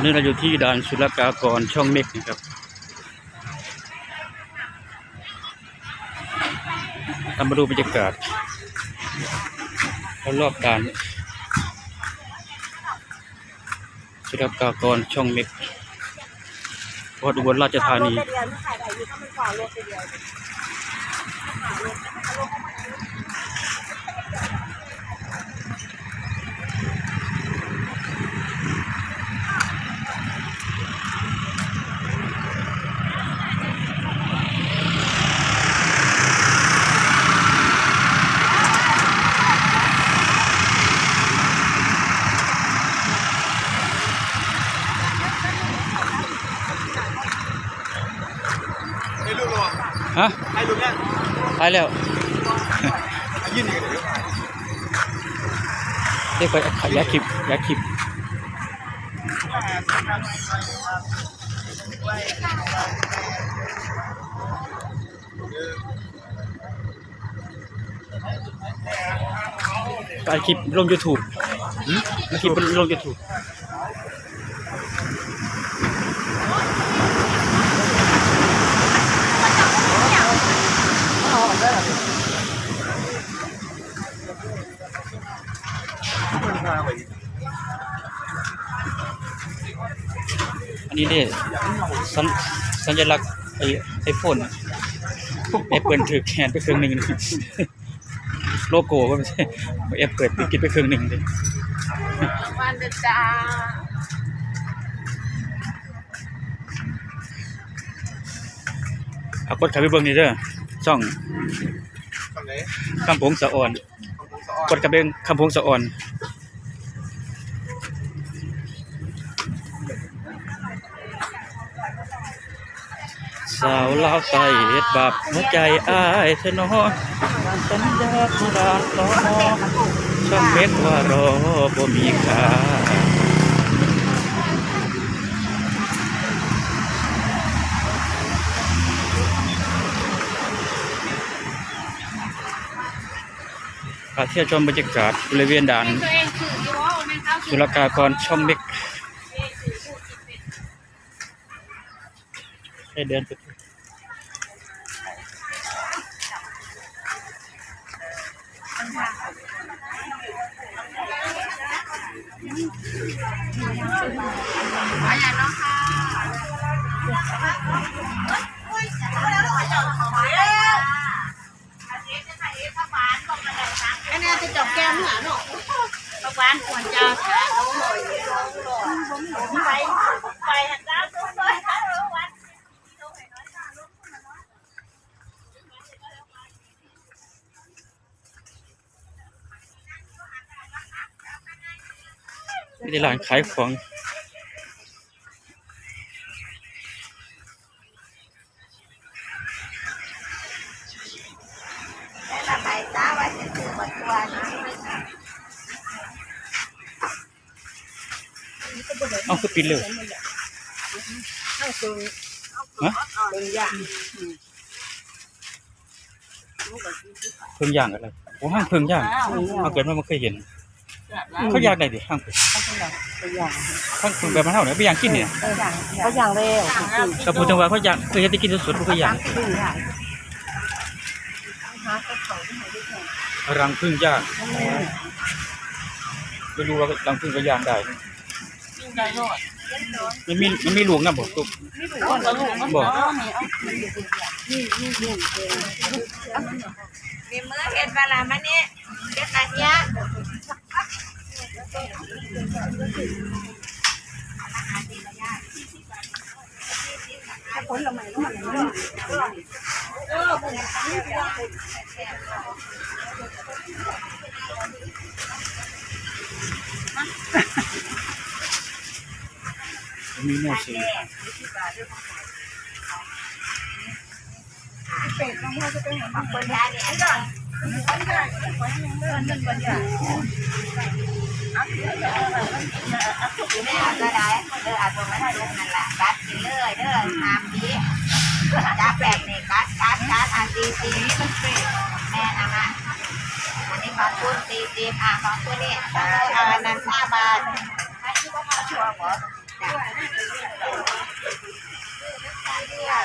อนนี้เราอยู่ที่ด่านศุลกากรช่องเม็กนะครับ ทำมาดูบรรยากาศรอบด่านศุลกากรช่องเม็กวัดอุบลราชธานี รถไปเดียวที่ขายได้อยู่ถ้ามันขวารถไปเดียว ไอ้ลูกหลวง ฮะไอ้ลูกเนี่ยตายแล้วยื่นอีกเดี๋ยวเรียกไปยาคลิปยาคลิปการคลิปลง YouTube หืมมาคลิปลง YouTube อันนี้เนี่ยสัญสัญลักษณ์ไอไอโฟนแอปเปิลถือแขนไปเครื่องหนึ่งโลโก้ก็ไม่ใช่แอปเปิดติดกินไปเครื่องหนึ่งเลยวันเดจ้าเอากดเข้าไปเบิ่งนี่เด้อช่องตรงไหนคำพงสะอ่อนของผมสะออนกดเข้าไปคำพงสะอ่อน สาวลาวใต้เฮ็ดบาปหัวใจอ้ายเธอน้อสัญญาโบราณล้อช่องเม็ดว่ารอบ่มีค่าพาเที่ยวชมบรรยากาศบริเวณด่านสุลกากรช่องเม็กให้เดินไป จะจับแก้มหาหนูประวานควรจะหาดูหน่อยไปไปหันจ้าตัวเลยวันที่ร้านขายของ จะถือบัตรวันเอาคือปิดเลยฮะเป็นอย่างเพิ่งย่างอะไรโอ้ห้างเพิ่งย่างเอาเกิดมาไม่เคยเห็น เขาย่างได้ดิห้างเพิ่งเป็นอย่างห้างเพิ่งแบบมันเท่าไหร่ไปย่างกินเนี่ยเขาอย่างเร็วกับพูดถึงว่าเขาย่างเคยเห็นที่กินสดๆเขาก็ย่าง ขึ้นอย่าง รังพึ่งย่างไม่รู้ว่ารังพึ่งก็ย่างได้มันมีมันมีหลวงนะบอกตุ๊กบอกมีมือเห็นเวลามันนี่เก็บอะไรเนี้ยมีแนวซื้อคนยาเนี่ยอันก่อนแม่ก็ได้เอออาจจะไม่ได้ลงนั่นแหละกัดกินเลยเด้อตามนี้จ้าแปลกนี่กัดกัดกัดอะตีตีนี่มันเปรี้ยวแม่นะฮะอันนี้ของคุณ ตีตีอะของคุณนี่เออเอาอันนั้นห้าบาทอจ้ะ